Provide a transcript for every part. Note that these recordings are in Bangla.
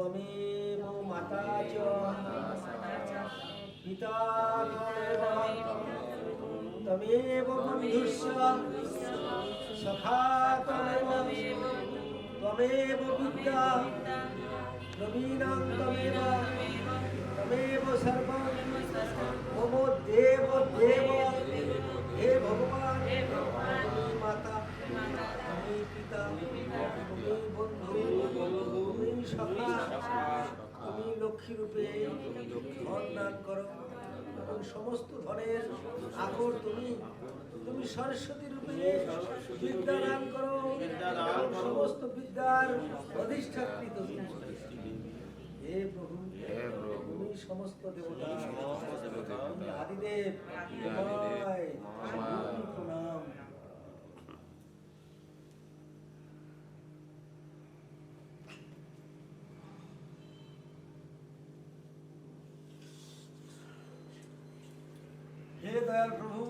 त्वमेव माता च पिता त्वमेव त्वमेव बन्धुश्च सखा त्वमेव त्वमेव विद्या नवीनां त्वमेव त्वमेव सर्वं পিতা তুমি বন্ধু তুমি সখা তুমি লক্ষ্মী রূপে ধন দান করো। এবং সমস্ত ধনের আগর তুমি তুমি সরস্বতী রূপে বিদ্যা দান করো। সমস্ত বিদ্যার অধিষ্ঠাত্রী তুমি। হে প্রভু তুমি সমস্ত দেবতা। আদিদেব। দয়াল প্রভু।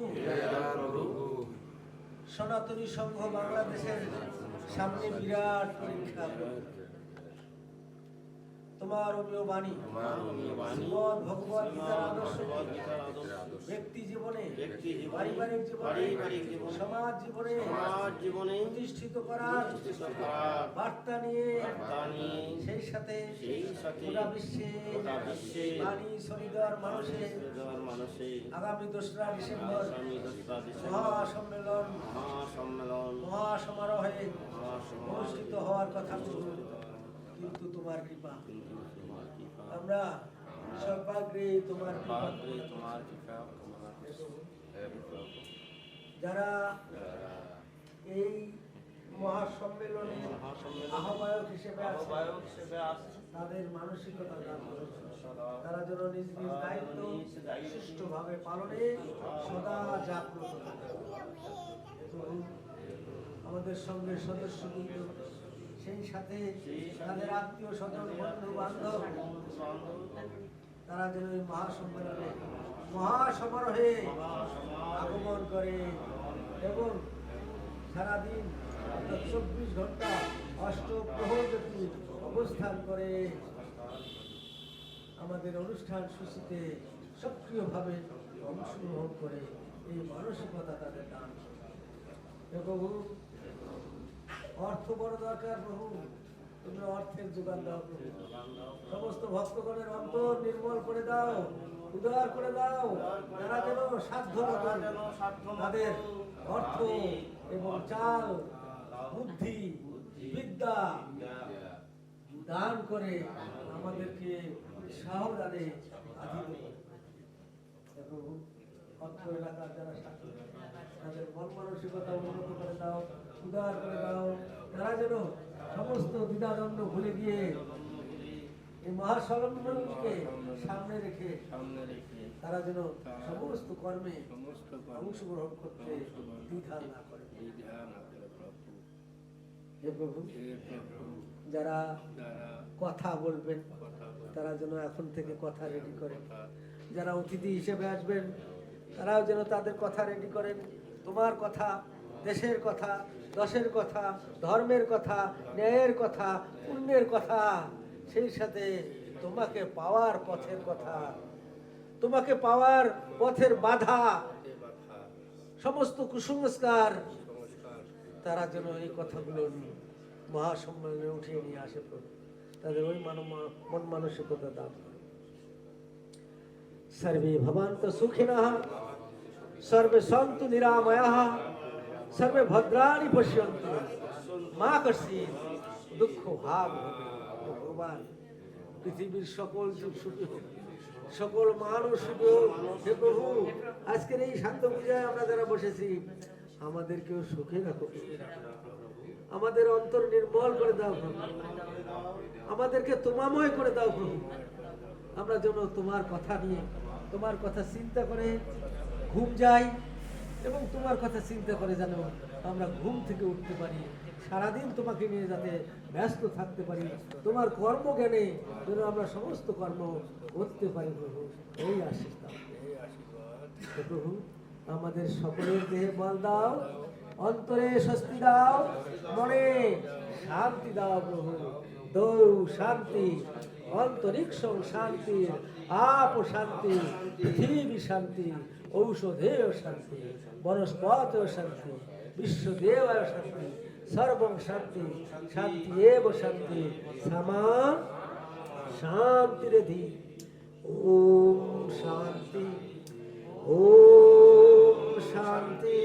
সনাতনী সংঘ বাংলাদেশের সামনে বিরাট পরীক্ষা। তোমার অমীয় বাণী। শ্রীমদ্ ভগবত গীতার আদর্শ ব্যক্তি জীবনে পারিবারিক জীবনে সমাজ জীবনে সমাজ জীবনে প্রতিষ্ঠিত করার বার্তা নিয়ে সাথে সেই সাথে গোটা বিশ্বে গোটা বিশ্বে বাণী সরিদার মানুষে মানুষে আগামী দোসরা ডিসেম্বর আগামী দশটা ডিসেম্বর মহাসম্মেলন মহাসম্মেলন মহাসমারোহে অনুষ্ঠিত হওয়ার কথা কিন্তু তোমার কৃপা। কিন্তু তোমার কৃপা। আমরা সর্বাগ্রে তোমার তোমার কৃপা যারা এই মহাসম্মেলনে আহ্বায়ক হিসেবে আহ্বায়ক হিসেবে তাদের মানসিকতা দান করো। সদা তারা যেন নিজ নিজ দায়িত্ব সুষ্ঠুভাবে পালনে সদা জাগ্রত। আমাদের সঙ্গে সদস্য সেই সাথে তাদের আত্মীয় স্বজন বন্ধু বান্ধব তারা যেন এই মহাসম্মেলনে মহাসমারোহে আগমন করে। এবং সারাদিন চব্বিশ ঘণ্টা অষ্টপ্রহর ব্যাপী অবস্থান করে। আমাদের অনুষ্ঠান সূচিতে সক্রিয়ভাবে অংশগ্রহণ করে এই মানসিকতা তাদের দান প্রভু অর্থ বড় দরকার প্রভু। তুমি অর্থের যোগান দাও প্রভু। সমস্ত ভক্তগণের অন্তর নির্মল করে দাও উদার করে দাও। তারা যেন সাধ্য তাদের অর্থ এবং চাল, বুদ্ধি, বিদ্যা দান করে আমাদেরকে সাহদানে আধীন করে। হে প্রভু অর্থ এলাকার যারা তাদের মন করে দাও তারা যেন সমস্ত দ্বিধাদ্বন্দ্ব ভুলে গিয়ে এই মহাসম্মেলনকে সামনে রেখে সামনে রেখে তারা যেন সমস্ত কর্মে সমস্ত অংশগ্রহণ করতে দ্বিধা না করে। এই ধ্যান করে প্রভু। হে প্রভু যারা কথা বলবেন তারা যেন এখন থেকে কথা রেডি করে কথা যারা অতিথি হিসেবে আসবেন তারাও যেন তাদের কথা রেডি করেন। তোমার কথা দেশের কথা দশের কথা ধর্মের কথা ন্যায়ের কথা পুণ্যের কথা। সেই সাথে তোমাকে পাওয়ার পথের কথা, তোমাকে পাওয়ার পথের বাধা, সমস্ত কুসংস্কার তারা যেন এই কথাগুলো মহাসম্মেলনে উঠিয়ে নিয়ে আসে তাদের ওই মন মানসিকতা দান। সর্বে ভবান্ত সুখিনঃ, সর্বে সন্তু নিরাময়াঃ, সর্বে ভদ্রাণি পশ্যন্তু। মা কশ্চিৎ দুঃখ ভাগ হবে ভগবান, পৃথিবীর সকল জীব সুখী হোক, সকল মানুষ সুখী হোক। হে প্রভু, আজকের এই শান্ত পূজায় আমরা যারা বসেছি, আমাদেরকেও সুখে রাখো আমাদের অন্তর নির্মল করে দাও প্রভু। আমাদেরকে তোমাময় করে দাও প্রভু। আমরা যেন তোমার কথা নিয়ে, তোমার কথা চিন্তা করে ঘুম যাই এবং তোমার কথা চিন্তা করে যেন আমরা ঘুম থেকে উঠতে পারি। সারাদিন তোমাকে নিয়ে যাতে ব্যস্ত থাকতে পারি, তোমার কর্ম কর্মজ্ঞানে যেন আমরা সমস্ত কর্ম করতে পারি প্রভু। এই আশীর্বাদ। প্রভু, আমাদের সকলের দেহে বল দাও, অন্তরে স্বস্তি দাও, মনে শান্তি দাও প্রভু। দৌ শান্তি অন্তরিক্ষ শান্তি আপ শান্তি, পৃথিবী শান্তি, ঔষধেয় শান্তি বনস্পত শান্তি বিশ্বদেব শান্তি সর্বং শান্তি শান্তি এব শান্তি সমা শান্তিরেধি ওম শান্তি ওম শান্তি।